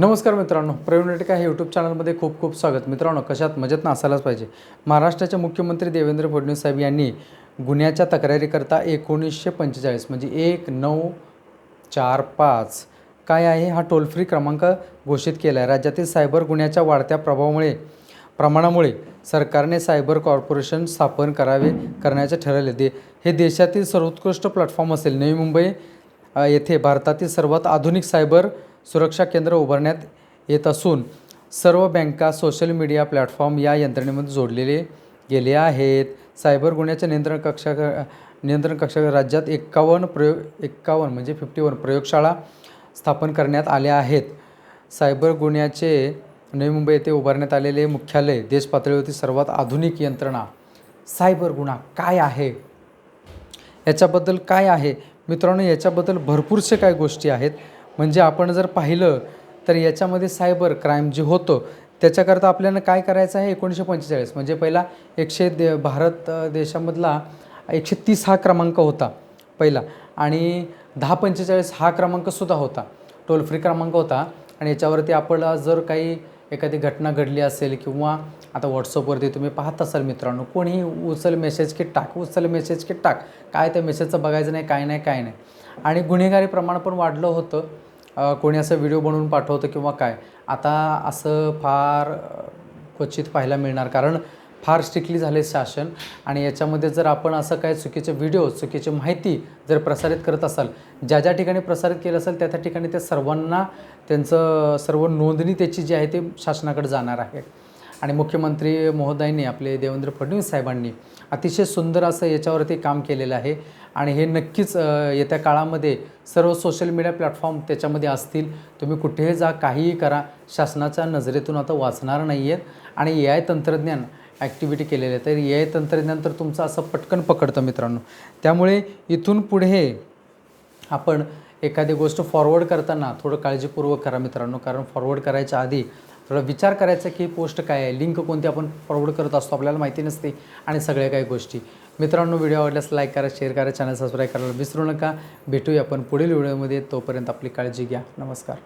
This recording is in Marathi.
नमस्कार मित्रांनो प्रवीण रेटिका हे यूट्यूब चॅनलमध्ये खूप खूप स्वागत. मित्रांनो कशात मजेत नासायलाच पाहिजे? महाराष्ट्राचे मुख्यमंत्री देवेंद्र फडणवीस साहेब यांनी गुन्ह्याच्या तक्रारीकरता एकोणीसशे पंचेचाळीस म्हणजे एक नऊ चार पाच काय आहे हा टोल फ्री क्रमांक घोषित केला आहे राज्यातील सायबर गुन्ह्याच्या वाढत्या प्रभावामुळे प्रमाणामुळे सरकारने सायबर कॉर्पोरेशन स्थापन करावे करण्याचे ठरवले. दे हे देशातील सर्वोत्कृष्ट प्लॅटफॉर्म असेल. नवी मुंबई येथे भारतातील सर्वात आधुनिक सायबर सुरक्षा केंद्र उभारण्यात येत असून सर्व बँका सोशल मीडिया प्लॅटफॉर्म या यंत्रणेमध्ये जोडलेले गेले आहेत. सायबर गुन्ह्याच्या नियंत्रण कक्षा नियंत्रण कक्षा राज्यात एक्कावन्न प्रयोग एक्कावन्न म्हणजे फिफ्टी वन प्रयोगशाळा स्थापन करण्यात आल्या आहेत. सायबर गुन्ह्याचे नवी मुंबई येथे उभारण्यात आलेले मुख्यालय देश पातळीवरती सर्वात आधुनिक यंत्रणा सायबर गुन्हा काय आहे? याच्याबद्दल काय आहे? मित्रांनो याच्याबद्दल भरपूरसे काय गोष्टी आहेत. म्हणजे आपण जर पाहिलं तर याच्यामध्ये सायबर क्राईम जे होतं त्याच्याकरता आपल्याला काय करायचं आहे? एकोणीसशे पंचेचाळीस. म्हणजे पहिला एकशे दे भारत देशामधला एकशे तीस हा क्रमांक होता पहिला. आणि दहा पंचेचाळीस हा क्रमांकसुद्धा होता. टोल फ्री क्रमांक होता. आणि याच्यावरती आपल्याला जर काही एखादी घटना घडली असेल किंवा आता व्हॉट्सअपवरती तुम्ही पाहत असाल मित्रांनो कोणीही उचल मेसेज की टाक उचल मेसेज की टाक. काय त्या मेसेजचं बघायचं नाही काय नाही काय नाही. आणि गुन्हेगारी प्रमाण पण वाढलं होतं. कोणी असं व्हिडिओ बनवून पाठवतं किंवा काय? आता असं फार क्वचित पाहायला मिळणार. कारण फार स्ट्रिक्टली झाले शासन आणि याच्यामध्ये जर आपण असं काय चुकीचे व्हिडिओ चुकीची माहिती जर प्रसारित करत असाल ज्या ज्या ठिकाणी प्रसारित केलं असेल त्या त्या ठिकाणी त्या सर्वांना त्यांचं सर्व नोंदणी त्याची जी आहे ते शासनाकडे जाणार आहे. आणि मुख्यमंत्री महोदयांनी आपले देवेंद्र फडणवीस साहेबांनी अतिशय सुंदर असं याच्यावरती काम केलेलं आहे. आणि हे नक्कीच येत्या काळामध्ये सर्व सोशल मीडिया प्लॅटफॉर्म त्याच्यामध्ये असतील. तुम्ही कुठेही जा काहीही करा. शासनाच्या नजरेतून आता वाचणार नाही आहेत आणि ए आय तंत्रज्ञान ॲक्टिव्हिटी केलेली आहे. तर ए आय तंत्रज्ञान तर तुमचं असं पटकन पकडतं मित्रांनो. त्यामुळे इथून पुढे आपण एखादी गोष्ट फॉरवर्ड करताना थोडं काळजीपूर्वक करा मित्रांनो. कारण फॉरवर्ड करायच्या आधी थोडा विचार करायचा की पोस्ट काय आहे? लिंक कोणती आपण फॉरवर्ड करत असतो आपल्याला माहिती नसते आणि सगळ्या काही गोष्टी. मित्रांनो व्हिडिओ आवडल्यास लाईक करा शेअर करा चॅनल सबस्क्राईब करायला विसरू नका. भेटूया आपण पुढील व्हिडिओमध्ये. तोपर्यंत आपली काळजी घ्या. नमस्कार.